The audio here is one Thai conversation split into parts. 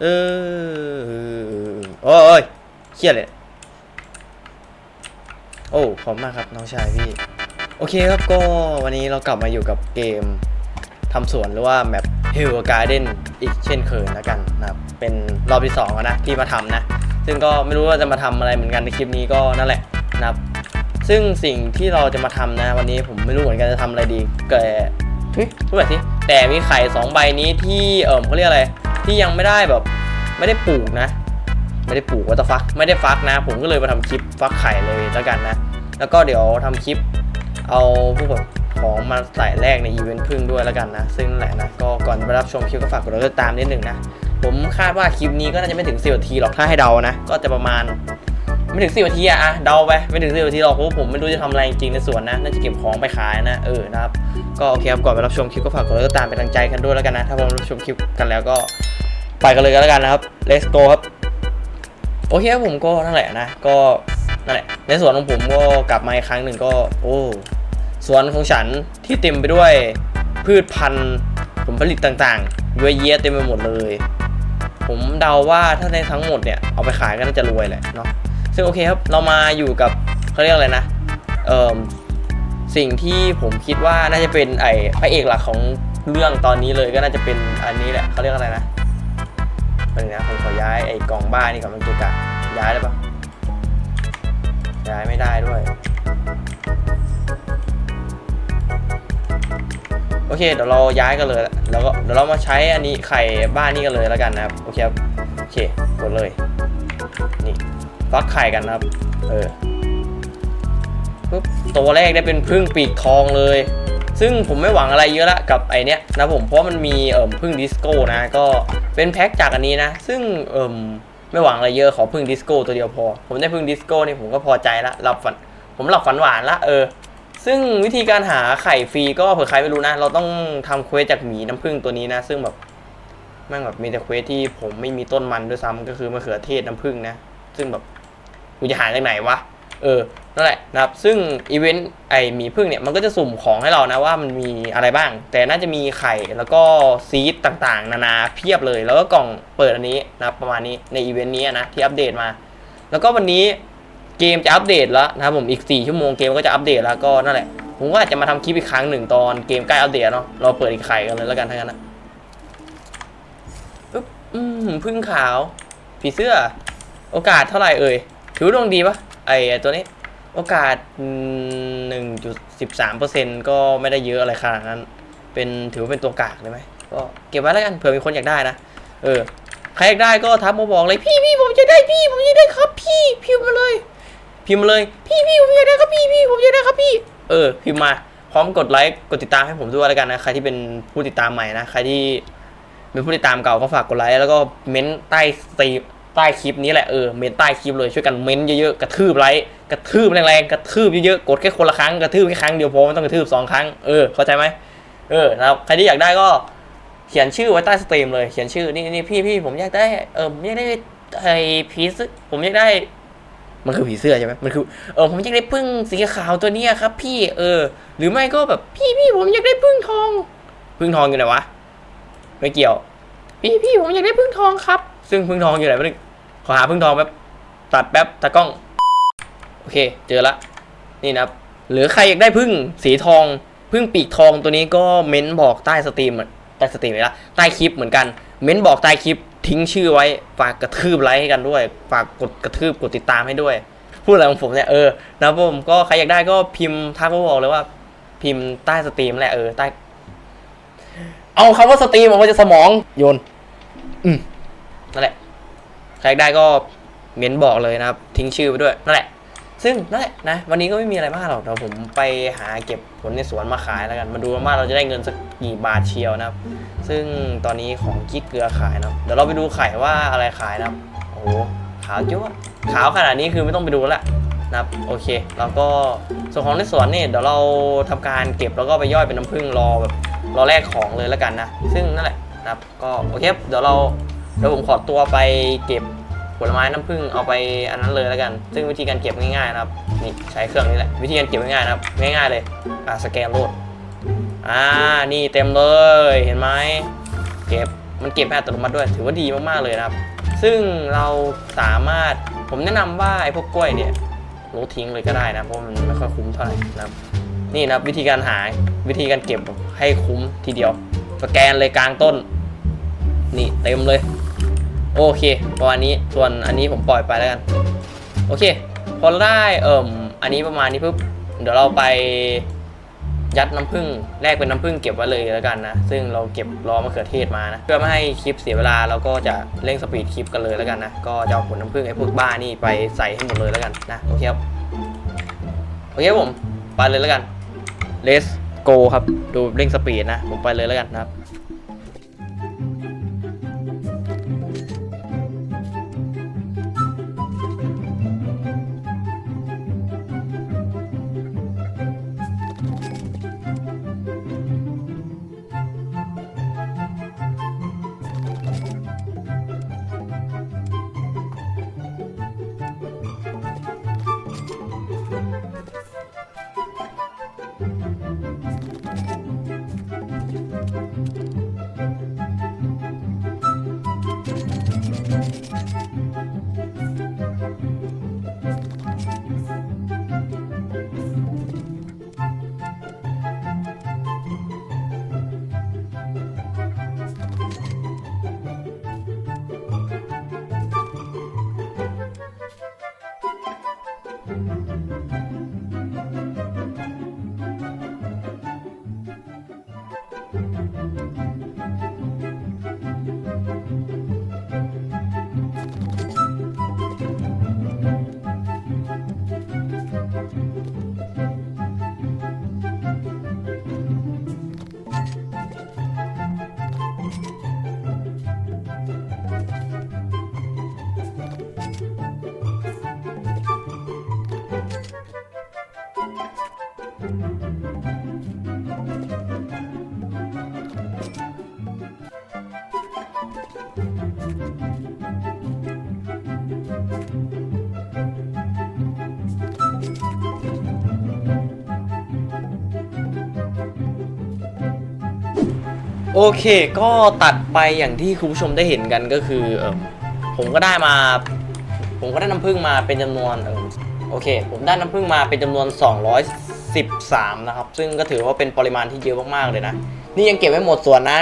เออโอ้ยเครียดเลยโอ้ขอบมากครับน้องชายพี่ โอเคครับก็วันนี้เรากลับมาอยู่กับเกมทำสวนหรือว่าแมป Hill Garden อีกเช่นเคยแล้วกันนะครับ เป็นรอบที่2แล้วนะที่มาทำนะ ซึ่งก็ไม่รู้ว่าจะมาทำอะไรเหมือนกันในคลิปนี้ก็นั่นแหละนะครับ ซึ่งสิ่งที่เราจะมาทำนะ วันนี้ผมไม่รู้เหมือนกันจะทำอะไรดีแต่เฮ้ยพูดแบบที่แต่มีไข่สองใบนี้ที่เออเขาเรียกอะไร ที่ยังไม่ได้แบบ ไม่ได้ปลูกนะ ไม่ได้ปลูกวัตฟัก ไม่ได้ฟักนะ ผมก็เลยมาทำคลิปฟักไข่เลยแล้วกันนะ แล้วก็เดี๋ยวทำคลิปเอาพวกแบบของมาใส่แรกในอีเวนต์พึ่งด้วยแล้วกันนะ ซึ่งแหละนะ ก็ก่อนไปรับชมคลิปก็ฝากกดไลค์ติดตามนิดหนึ่งนะ ผมคาดว่าคลิปนี้ก็น่าจะไม่ถึง10นาทีหรอกถ้าให้เดานะ ก็จะประมาณไม่ถึง10นาทีอะอะเดาไปไม่ถึง10นาทีหรอกเพราะผมไม่รู้จะทำอะไรจริงในสวนนะน่าจะเก็บของไปขายนะเออนะครับก็โอเคครับก่อนไปรับชมคลิปก็ฝากกดไลค์กดติดตามเป็นกำลังใจกันด้วยแล้วกันนะถ้าพร้อมรับชมคลิปกันแล้วก็ ไปกันเลยกันแล้วกันนะครับ let's go ครับ โอเคครับผมก็นั่นแหละนะ ก็นั่นแหละ ในสวนของผมก็กลับมาอีกครั้งหนึ่งก็ โอ้สวนของฉันที่เต็มไปด้วยพืชพันธุ์ผลผลิตต่างๆเยอะแยะเต็มไปหมดเลย ผมเดาว่าถ้าในทั้งหมดเนี่ยเอาไปขายก็น่าจะรวยแหละเนาะซึ่งโอเคครับเรามาอยู่กับเขาเรียกอะไรนะเอ่อสิ่งที่ผมคิดว่าน่าจะเป็นไอ้พระเอกหลักของเรื่องตอนนี้เลยก็น่าจะเป็นอันนี้แหละเขาเรียกอะไรนะ เดี๋ยวนะผมขอย้ายไอ้กล่องบ้านนี่ก่อนมันเกะกะย้ายได้ปะย้ายไม่ได้ด้วย โอเคเดี๋ยวเราย้ายกันเลยแล้วก็เดี๋ยวเรามาใช้อันนี้ไข่บ้านนี่กันเลยแล้วกันนะครับ โอเคครับโอเคกดเลย นี่ฟักไข่กันนะครับ เออปุ๊บตัวแรกได้เป็นพึ่งปีกทองเลย ซึ่งผมไม่หวังอะไรเยอะละกับไอเนี้ยนะผมเพราะมันมีเอ่มพึ่งดิสโก้นะก็เป็นแพ็คจากอันนี้นะ ซึ่งเอ่มไม่หวังอะไรเยอะขอพึ่งดิสโก้ตัวเดียวพอ ผมได้พึ่งดิสโก้นี่ผมก็พอใจละหลับฝัน ผมหลับฝันหวานละเออ ซึ่งวิธีการหาไข่ฟรีก็เผื่อใครไม่รู้นะ เราต้องทำเควสจากหมีน้ำผึ้งตัวนี้นะ ซึ่งแบบแม่งแบบมีแต่เควสที่ผมไม่มีต้นมันด้วยซ้ำก็คือมะเขือเทศน้ำผึ้งนะ ซึ่งแบบกูจะหาจากไหนวะเออ นั่นแหละนะครับซึ่งอีเวนต์ไอหมีพึ่งเนี่ยมันก็จะสุ่มของให้เรานะว่ามันมีอะไรบ้าง แต่น่าจะมีไข่แล้วก็ซีดต่างๆ นานาเพียบเลย แล้วก็กล่องเปิดอันนี้นะครับประมาณนี้ในอีเวนต์นี้นะที่อัปเดตมา แล้วก็วันนี้เกมจะอัปเดตแล้วนะครับผมอีก 4 ชั่วโมงเกมก็จะอัปเดตแล้วก็นั่นแหละ ผมก็อาจจะมาทำคลิปอีกครั้งหนึ่งตอนเกมใกล้อัปเดตเนาะเราเปิดอีกไข่กันเลยแล้วกันทั้งนั้นนะอึ๊บอืมพึ่งขาวผีเสื้อ โอกาสเท่าไหร่เอ่ยถือว่าดวงดีปะไอตัวนี้ โอกาสหนึ่งจุดสิบสามเปอร์เซ็นก็ไม่ได้เยอะอะไรขนาดนั้น เป็นถือว่าเป็นตัวกากเลยไหมก็เก็บไว้แล้วกันเผื่อมีคนอยากได้นะ เออ ใครอยากได้ก็ทักมาบอกเลยพี่พี่ผมจะได้พี่ผมจะได้ครับ พี่พิมพ์มาเลย พิมพ์มาเลย พี่พี่ผมอยากได้ครับพี่พี่ผมอยากได้ครับพี่ เออ พิมพ์มาพร้อมกดไลค์กดติดตามให้ผมด้วยแล้วกันนะใครที่เป็นผู้ติดตามใหม่นะใครที่เป็นผู้ติดตามเก่าก็ฝากกดไลค์แล้วก็เม้นใต้สตรีม ต้คลิปนี้แหละเออเม้นใต้คลิปเลยช่วยกันเม้นเยอะๆกระทืบไลค์กระทืบแรงๆกระทืบเยอะๆกดแค่คนละครั้งกระทืบแค่ครั้งเดียวพอไม่ต้องกระทืบสองครั้งเออเข้าใจไหมเออนะครับใครที่อยากได้ก็เขียนชื่อไว้ใต้สตรีมเลยเขียนชื่อนี่นี่พี่พี่ผมอยากได้เออผมอยากได้ไอ้ผีเสื้อผมอยากได้ มันคือผีเสื้อใช่ไหมมันคือเออผมอยากได้พึ่งสีขาวตัวเนี้ยครับ พี่เออ หรือไม่ก็แบบพี่พี่ผมอยากได้พึ่งทอง พึ่งทองอยู่ไหนวะไม่เกี่ยว พี่พี่ผมอยากได้พึ่งทองครับ ซึ่งพึ่งทองอยู่ไหนไม่รู้ อหาพึ่งทองแป๊บตัดแป๊บตากล้อง โอเค เจอละ นี่นะครับ หรือใครอยากได้พึ่งสีทองพึ่งปีกทองตัวนี้ก็เม้นบอกใต้สตรีมใต้สตรีมเลยละใต้คลิปเหมือนกัน เม้นบอกใต้คลิปทิ้งชื่อไว้ ฝากกระทืบไลค์ให้กันด้วย ฝากกดกระทืบกดติดตามให้ด้วย พูดอะไรของผมเนี่ยเออนะครับผมก็ใครอยากได้ก็พิมพ์ทักมาบอกเลยว่า พิมพ์ใต้สตรีมแหละเออใต้ เอาคำว่าสตรีมออกมาจากสมองโยน อืมนั่นแหละ ใครอยากได้ก็เม้นบอกเลยนะครับ ทิ้งชื่อไปด้วยนั่นแหละ ซึ่งนั่นแหละนะ วันนี้ก็ไม่มีอะไรมากหรอกเดี๋ยวผมไปหาเก็บผลในสวนมาขายแล้วกัน มาดูว่าเราจะได้เงินสักกี่บาทเชียวนะครับ ซึ่งตอนนี้ของกิ๊กเกลือขายนะครับ เดี๋ยวเราไปดูไข่ว่าอะไรขายนะครับ โอ้โหขาวจ้วะขาวขนาดนี้คือไม่ต้องไปดูแล้วนะครับโอเค แล้วก็ส่วนของในสวนนี่เดี๋ยวเราทำการเก็บแล้วก็ไปย่อยเป็นน้ำผึ้งรอแบบรอแลกของเลยแล้วกันนะ ซึ่งนั่นแหละนะครับ ก็โอเคเดี๋ยวเรา เดี๋ยวผมขอตัวไปเก็บผลไม้น้ำผึ้งเอาไปอันนั้นเลยแล้วกัน ซึ่งวิธีการเก็บง่ายๆนะครับนี่ใช้เครื่องนี้แหละวิธีการเก็บง่ายๆนะครับง่ายๆเลยอ่าสแกนโหลดอ่านี่เต็มเลยเห็นไหมเก็บมันเก็บให้อัตโนมัติด้วย ถือว่าดีมากๆเลยนะครับ ซึ่งเราสามารถผมแนะนำว่าไอ้พวกกล้วยเนี่ยโลดทิ้งเลยก็ได้นะเพราะมันไม่ค่อยคุ้มเท่าไหร่นะครับนี่นะครับวิธีการหาวิธีการเก็บให้คุ้มทีเดียว สแกนเลยกลางต้น นี่เต็มเลย โอเคประมาณนี้ส่วนอันนี้ผมปล่อยไปแล้วกัน โอเค พอได้เอ่มอันนี้ประมาณนี้ปุ๊บเดี๋ยวเราไปยัดน้ำผึ้งแลกเป็นน้ำผึ้งเก็บไว้เลยแล้วกันนะ ซึ่งเราเก็บรอมะเขือเทศมานะ เพื่อไม่ให้คลิปเสียเวลาเราก็จะเร่งสปีดคลิปกันเลยแล้วกันนะ ก็จะเอาผลน้ำผึ้งไอ้พวกบ้านี่ไปใส่ให้หมดเลยแล้วกันนะ โอเคครับ โอเคผม ไปเลยแล้วกัน let's go ครับ ดูเร่งสปีดนะ ผมไปเลยแล้วกันนะครับ โอเค ก็ตัดไปอย่างที่คุณผู้ชมได้เห็นกันก็คือเออผมก็ได้มา ผมก็ได้น้ำผึ้งมาเป็นจำนวนเออโอเค ผมได้น้ำผึ้งมาเป็นจำนวน 213 นะครับ ซึ่งก็ถือว่าเป็นปริมาณที่เยอะมากๆเลยนะ นี่ยังเก็บไม่หมดส่วนนะ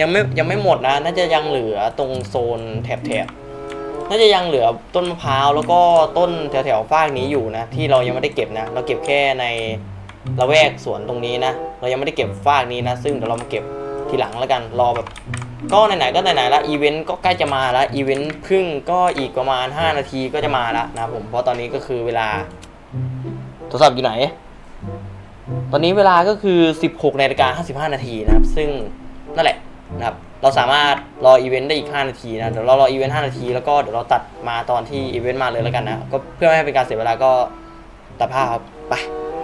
ยังไม่ยังไม่หมดนะ น่าจะยังเหลือตรงโซนแถบแถบๆน่าจะยังเหลือต้นมะพร้าวแล้วก็ต้นแถวแถวๆฟากนี้อยู่นะ ที่เรายังไม่ได้เก็บนะ เราเก็บแค่ในละแวกสวนตรงนี้นะ เรายังไม่ได้เก็บฟากนี้นะ ซึ่งเดี๋ยวเรามาเก็บ ทีหลังแล้วกันรอแบบก็ไหนๆก็ไหนๆละอีเวนต์ก็ใกล้จะมาแล้วอีเวนต์ครึ่งก็อีกประมาณ 5 นาทีก็จะมาแล้วนะผมเพราะตอนนี้ก็คือเวลาโทรศัพท์อยู่ไหน ตอนนี้เวลาก็คือ 16นาฬิกา55 นาทีนะครับ ซึ่งนั่นแหละนะครับเราสามารถรออีเวนต์ได้อีก 5 นาทีนะเดี๋ยวเรารออีเวนต์5นาทีแล้วก็เดี๋ยวเราตัดมาตอนที่อีเวนต์มาเลยแล้วกันนะก็เพื่อไม่ให้เป็นการเสียเวลาก็ตัดภาพครับไป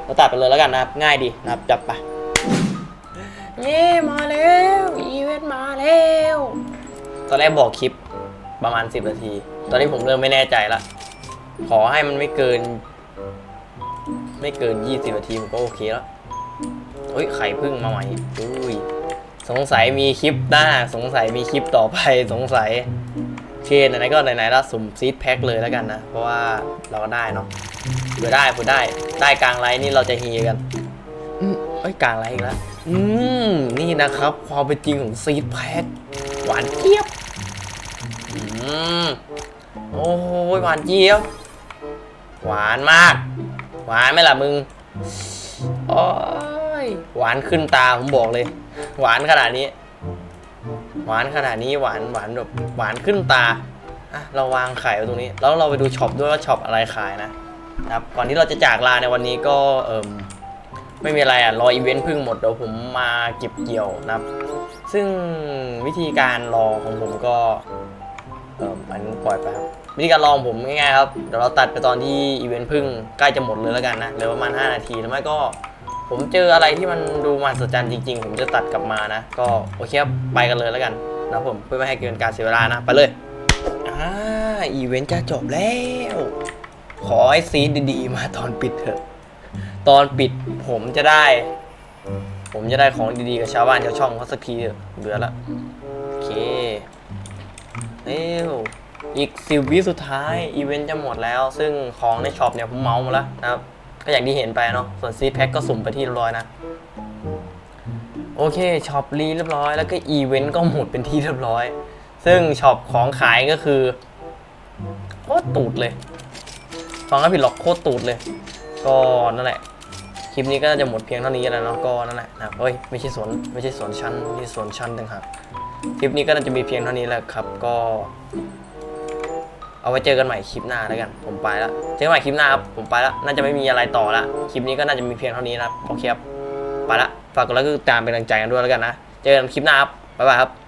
เราตัดไปเลยแล้วกันนะครับง่ายดีนะครับจับไป นี่มาแล้วอีเวนต์มาแล้วตอนแรกบอกคลิปประมาณ 10 นาที ตอนนี้ผมเริ่มไม่แน่ใจละ ขอให้มันไม่เกิน ไม่เกิน 20 นาทีผมก็โอเคแล้วเฮ้ยไข่พึ่งมาใหม่อุ้ยสงสัยมีคลิปหน้า สงสัยมีคลิปต่อไปสงสัยเคไหนๆก็ไหนๆแล้วสุ่มซีดแพ็คเลยแล้วกันนะ เพราะว่าเราก็ได้เนาะเผื่อได้เผื่อได้ได้กลางไลน์นี่เราจะเฮีกันเอ้ยกลางอะไรอีกแล้ว อืม นี่นะครับ ความเป็นจริงของซีดแพ็คหวานเจี๊ยบ อืม โอ้ยหวานเจี๊ยบ หวานมาก หวานไหมล่ะมึงโอ้ยหวานขึ้นตาผมบอกเลย หวานขนาดนี้ หวานขนาดนี้หวานหวานแบบหวานขึ้นตาอะเราวางไข่ไว้ตรงนี้ แล้วเราไปดูช็อปด้วยว่าช็อปอะไรขายนะนะครับ ก่อนที่เราจะจากลาในวันนี้ก็เอิ่ม ไม่มีอะไรอะรออีเวนต์พึ่งหมดเดี๋ยวผมมาเก็บเกี่ยวนะครับ ซึ่งวิธีการรอของผมก็เอออันนี้ปล่อยไปครับวิธีการรอของผมง่ายๆครับเดี๋ยวเราตัดไปตอนที่อีเวนต์พึ่งใกล้จะหมดเลยแล้วกันนะเหลือประมาณ 5 นาทีหรือไม่ก็ ผมเจออะไรที่มันดูมหัศจรรย์จริง ๆ ผมจะตัดกลับมานะ ก็โอเคครับไปกันเลยแล้วกันนะผมเพื่อไม่ให้เกินการเสียเวลานะไปเลยอ่าอีเวนต์จะจบแล้ว ขอให้ซีดดีๆมาตอนปิดเถอะ ตอนปิดผมจะได้ ผมจะได้ของดีๆกับชาวบ้านชาวช่องเขาสักทีเถอะเบื่อละ โอเคเอ้วอีกสิบวิสุดท้าย อีเวนต์จะหมดแล้ว ซึ่งของในช็อปเนี่ยผมเมาหมาแล้วนะครับ ก็อย่างที่เห็นไปเนาะส่วนซีแพ็คก็สุ่มไปที่เรียบร้อยนะ โอเคช็อปรีเรียบร้อยแล้วก็อีเวนต์ก็หมดเป็นที่เรียบร้อย ซึ่งช็อปของขายก็คือโคตรตูดเลย ฟังแล้วผิดหรอกโคตรตูดเลย ก็นั่นแหละ คลิปนี้ก็น่าจะหมดเพียงเท่านี้แล้วเนาะก็นั่นแหละนะเฮ้ยไม่ใช่สวนไม่ใช่สวนชั้นนี่สวนชั้นต่างหากคลิปนี้ก็น่าจะมีเพียงเท่านี้แหละครับก็ เอาไว้เจอกันใหม่คลิปหน้าแล้วกัน ผมไปแล้วเจอกันใหม่คลิปหน้าครับผมไปแล้วน่าจะไม่มีอะไรต่อละคลิปนี้ก็น่าจะมีเพียงเท่านี้นะครับโอเคครับไปละฝากกดไลค์กดติดตามเป็นกำลังใจกันด้วยแล้วกันนะเจอกันคลิปหน้าครับบ๊ายบายครับ